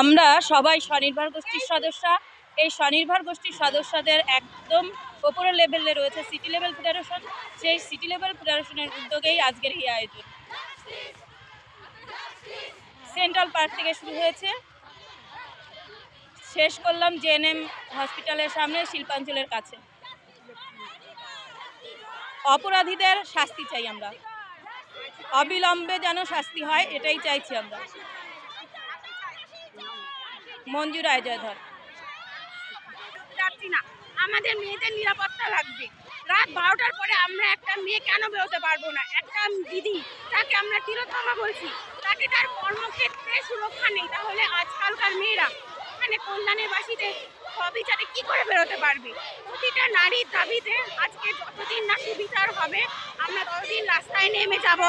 আমরা সবাই স্বনির্ভর গোষ্ঠীর সদস্য। এই স্বনির্ভর গোষ্ঠীর সদস্যদের একদম ওপরের লেভেলে রয়েছে সিটি লেভেল ফেডারেশন সেই সিটি লেভেল ফেডারেশনের উদ্যোগেই আজকের এই আয়োজন। সেন্ট্রাল পার্ক থেকে শুরু হয়েছে। শেষ করলাম জেএনএম হসপিটালের সামনে, শিল্পাঞ্চলের কাছে। অপরাধীদের শাস্তি চাই আমরা। অবিলম্বে যেন শাস্তি হয়, এটাই চাইছি আমরা। মঞ্জু রায় জয়ধর না। আমাদের মেয়েদের নিরাপত্তা লাগবে। রাত বারোটার পরে আমরা একটা মেয়ে কেন বেরোতে পারব না। একটা দিদি, তাকে আমরা তিরোধামা বলছি। তাকে তার কর্মক্ষেত্রে সুরক্ষা নেই। তাহলে আজকালকার মেয়েরা এখানে কল্যাণের বাসীতে সবিচারে কি করে বেরোতে পারবে? প্রতিটা নারীর দাবিতে আজকে যতদিন না সুবিচার হবে, আমরা ততদিন রাস্তায় নেমে যাব।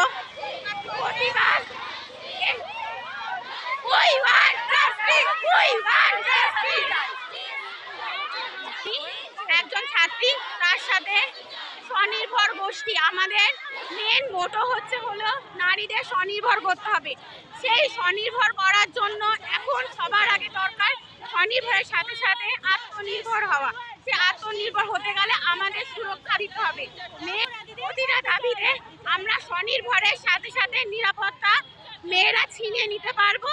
একজন ছাত্রী, তার সাথে স্বনির্ভর গোষ্ঠী। আমাদের মেন মোটো হচ্ছে হলো, নারীদের স্বনির্ভর করতে হবে। সেই স্বনির্ভর করার জন্য এখন সবার আগে দরকার স্বনির্ভরের সাথে সাথে আত্মনির্ভর হওয়া। সে আত্মনির্ভর হতে গেলে আমাদের সুরক্ষা দিতে হবে। মেয়ে প্রতিটা দাবিতে আমরা স্বনির্ভরের সাথে সাথে নিরাপত্তা মেয়েরা ছিনিয়ে নিতে পারব,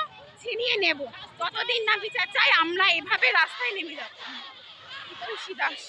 ছিনিয়ে নেব। যতদিন না বিচার চাই, আমরা এভাবে রাস্তায় নেমে যাব। দাস